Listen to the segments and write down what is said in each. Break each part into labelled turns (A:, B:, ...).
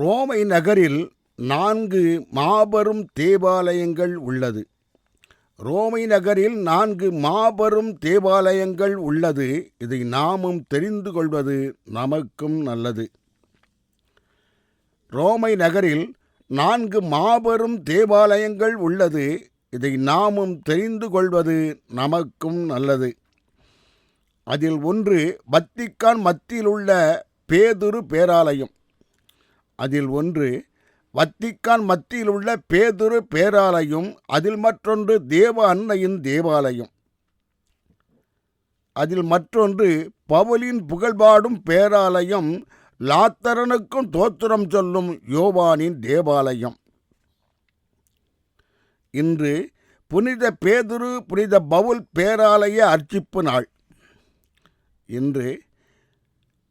A: ரோமை நகரில் நான்கு மாபெரும் தேவாலயங்கள் உள்ளது. ரோமை நகரில் நான்கு மாபெரும் தேவாலயங்கள் உள்ளது. இதை நாமும் தெரிந்து கொள்வது நமக்கும் நல்லது. ரோமை நகரில் நான்கு மாபெரும் தேவாலயங்கள் உள்ளது. இதை நாமும் தெரிந்து கொள்வது நமக்கும் நல்லது. அதில் ஒன்று வத்திக்கான் மத்தியில் உள்ள பேதுரு பேராலயம். அதில் ஒன்று வத்திக்கான் மத்தியில் உள்ள பேதுரு பேராலயம் அதில் மற்றொன்று தேவ அன்னையின் தேவாலயம். அதில் மற்றொன்று பவுலின் புகழ்பாடும் பேராலயம் லாத்தரனுக்கும் தோத்திரம் சொல்லும் யோவானின் தேவாலயம். இன்று புனித பேதுரு புனித பவுல் பேராலய அர்ச்சிப்பு நாள். இன்று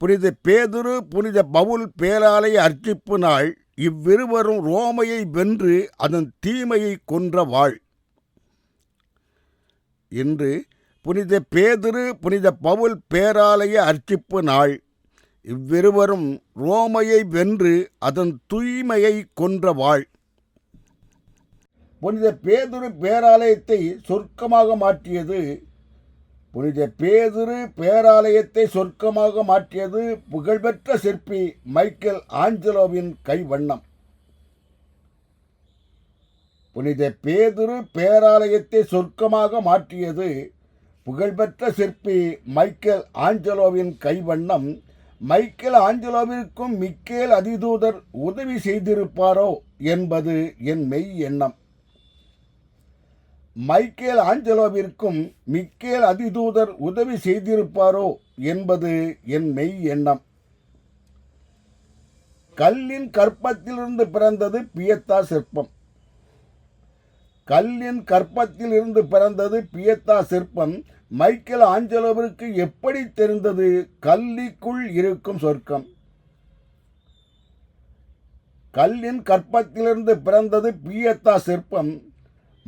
A: புனித பேதுரு புனித பவுல் பேராலய அர்ச்சிப்பு நாள் இவ்விருவரும் ரோமையை வென்று அதன் தீமையை கொன்ற வாழ் இன்று புனித பேதுரு புனித பவுல் பேராலய அர்ச்சிப்பு நாள் இவ்விருவரும் ரோமையை வென்று அதன் தூய்மையை கொன்ற வாழ் புனித பேதுரு பேராலயத்தை சொர்க்கமாக மாற்றியது புனித பேதுரு பேராலயத்தை சொர்க்கமாக மாற்றியது புகழ்பெற்ற சிற்பி மைக்கேல் ஆஞ்சலோவின் கைவண்ணம். புனித பேதுரு பேராலயத்தை சொர்க்கமாக மாற்றியது புகழ்பெற்ற சிற்பி மைக்கேல் ஆஞ்சலோவின் கைவண்ணம். மைக்கேல் ஆஞ்சலோவிற்கும் மிக்கேல் அதிதூதர் உதவி செய்திருப்பாரோ என்பது என் மெய் எண்ணம். மைக்கேல் ஆஞ்சலோவிற்கும் மிக்கேல் அதிதூதர் உதவி செய்திருப்பாரோ என்பது என் மெய் எண்ணம். கல்லின் கற்பத்திலிருந்து பிறந்தது பியத்தா சிற்பம். கல்லின் கற்பத்தில் இருந்து பிறந்தது பியத்தா சிற்பம். மைக்கேல் ஆஞ்சலோவிற்கு எப்படி தெரிந்தது? கல்லிக்குள் இருக்கும் சொர்க்கம். கல்லின் கற்பத்திலிருந்து பிறந்தது பியத்தா சிற்பம்.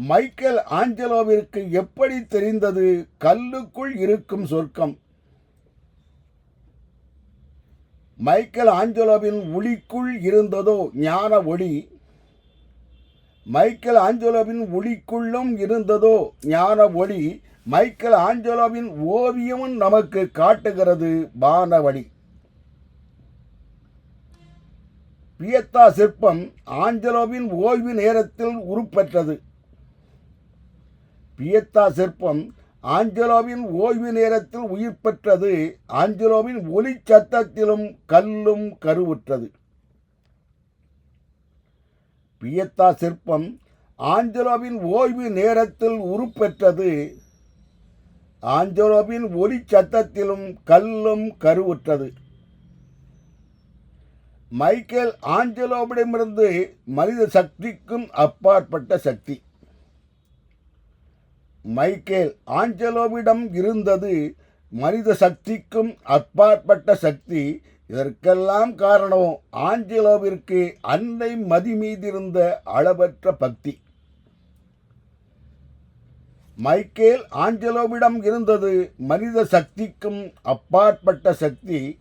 A: மைக்கேல் ஆஞ்சலோவிற்கு எப்படி தெரிந்தது? கல்லுக்குள் இருக்கும் சொர்க்கம். மைக்கேல் ஆஞ்சலோவின் ஒளிக்குள் இருந்ததோ ஞான ஒளி? மைக்கேல் ஆஞ்சலோவின் ஒளிக்குள்ளும் இருந்ததோ ஞான ஒளி? மைக்கேல் ஆஞ்சலோவின் ஓவியமும் நமக்கு காட்டுகிறது வானவழி பியத்தா சிற்பம் ஆஞ்சலோவின் ஓய்வு நேரத்தில் உருப்பெற்றது. பியத்தா சிற்பம் ஆஞ்சலோவின் ஓய்வு நேரத்தில் உயிர் பெற்றது ஆஞ்சலோவின் ஒளி சத்தத்திலும் கல்லும் கருவுற்றது. பியத்தா சிற்பம் ஆஞ்சலோவின் ஓய்வு நேரத்தில் உருப்பெற்றது ஆஞ்சலோவின் ஒளி சத்தத்திலும் கல்லும் கருவுற்றது. மைக்கேல் ஆஞ்சலோவிடமிருந்து மனித சக்திக்கும் அப்பாற்பட்ட சக்தி. மைக்கேல் ஆஞ்சலோவிடம் இருந்தது மனித சக்திக்கும் அப்பாற்பட்ட சக்தி. இதற்கெல்லாம் காரணம் ஆஞ்சலோவிற்கு அன்னை மதி மீதிருந்த அளவற்ற பக்தி. மைக்கேல் ஆஞ்சலோவிடம் இருந்தது மனித சக்திக்கும் அப்பாற்பட்ட சக்தி.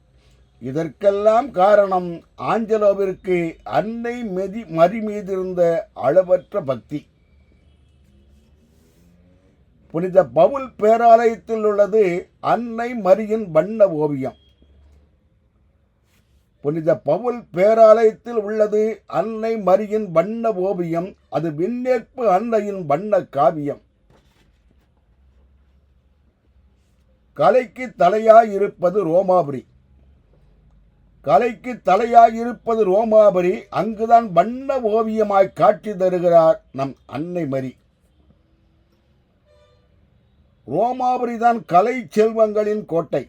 A: இதற்கெல்லாம் காரணம் ஆஞ்சலோவிற்கு அன்னை மெதி மதி மீதிருந்த அளவற்ற பக்தி. புனித பவுல் பேராலயத்தில் உள்ளது அன்னை மரியின் வண்ண ஓவியம். புனித பவுல் பேராலயத்தில் உள்ளது அன்னை மரியின் வண்ண ஓவியம் அது விண்ணேற்பு அன்னையின் வண்ண காவியம். கலைக்கு தலையாயிருப்பது ரோமாபுரி. கலைக்கு தலையாயிருப்பது ரோமாபுரி அங்குதான் வண்ண ஓவியமாய் காட்சி தருகிறார் நம் அன்னை மரி. ரோமாபுரி தான் கலை செல்வங்களின் கோட்டை.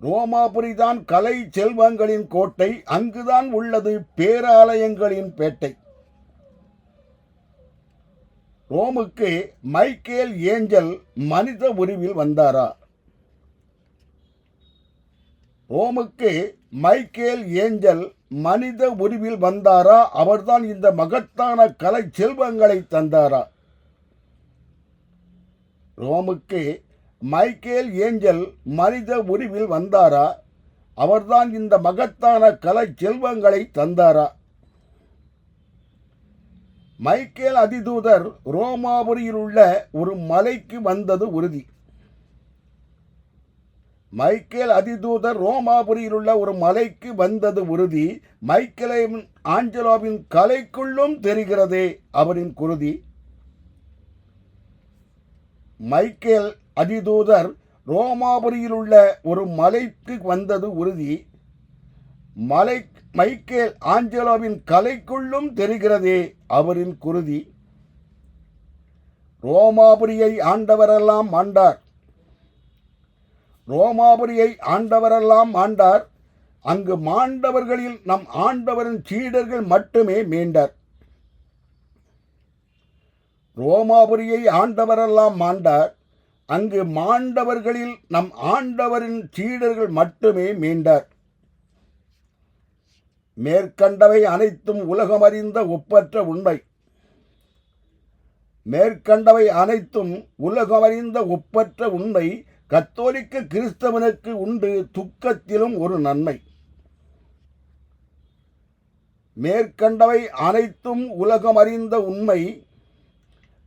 A: ரோமாபுரி தான் கலை செல்வங்களின் கோட்டை அங்குதான் உள்ளது பேராலயங்களின் பேட்டை. ரோமுக்கு மைக்கேல் ஏஞ்சல் மனித உருவில் வந்தாரா? ரோமுக்கு மைக்கேல் ஏஞ்சல் மனித உருவில் வந்தாரா? அவர்தான் இந்த மகத்தான கலை செல்வங்களை தந்தாரா? ரோமுக்கு மைக்கேல் ஏஞ்சல் மனித உருவில் வந்தாரா? அவர்தான் இந்த மகத்தான கலை செல்வங்களை தந்தாரா? மைக்கேல் அதிதூதர் ரோமாபுரியில் உள்ள ஒரு மலைக்கு வந்தது உறுதி. மைக்கேல் அதிதூதர் ரோமாபுரியில் உள்ள ஒரு மலைக்கு வந்தது உறுதி. மைக்கேலின் ஆஞ்சலோவின் கலைக்குள்ளும் தெரிகிறதே அவரின் குருதி. மைக்கேல் அதிதூதர் ரோமாபுரியில் உள்ள ஒரு மலைக்கு வந்தது உறுதி. மலை மைக்கேல் ஆஞ்சலோவின் கலைக்குள்ளும் தெரிகிறதே அவரின் குருதி. ரோமாபுரியை ஆண்டவரெல்லாம் ஆண்டார். ரோமாபுரியை ஆண்டவரெல்லாம் ஆண்டார். அங்கு மாண்டவர்களில் நம் ஆண்டவரின் சீடர்கள் மட்டுமே மீண்டார். ரோமாபுரியை ஆண்டவரெல்லாம் மாண்டார். அங்கு மாண்டவர்களில் நம் ஆண்டவரின் சீடர்கள் மட்டுமே மீண்டார். மேற்கண்டவை அனைத்தும் உலகமறிந்த ஒப்பற்ற உண்மை. மேற்கண்டவை அனைத்தும் உலகமறிந்த ஒப்பற்ற உண்மை. கத்தோலிக்க கிறிஸ்தவனுக்கு உண்டு துக்கத்திலும் ஒரு நன்மை. மேற்கண்டவை அனைத்தும் உலகமறிந்த உண்மை.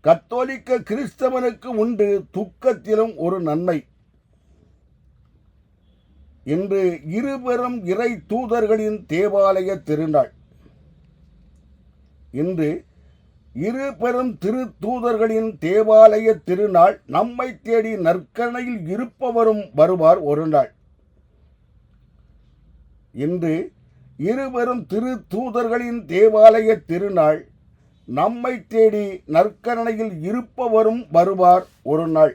A: கத்தோலிக்க கிறிஸ்தவனுக்கு உண்டு துக்கத்திலும் ஒரு நன்மை. இன்று இருபெரும் இறை தூதர்களின் தேவாலய திருநாள். இன்று இரு பெரும் திரு தூதர்களின் தேவாலய திருநாள் நம்மை தேடி நற்கணையில் இருப்பவரும் வருவார் ஒரு நாள். இன்று இருவரும் திரு தூதர்களின் தேவாலய திருநாள் நம்மை தேடி நற்கரணையில் இருப்பவரும் வருவார் ஒரு நாள்.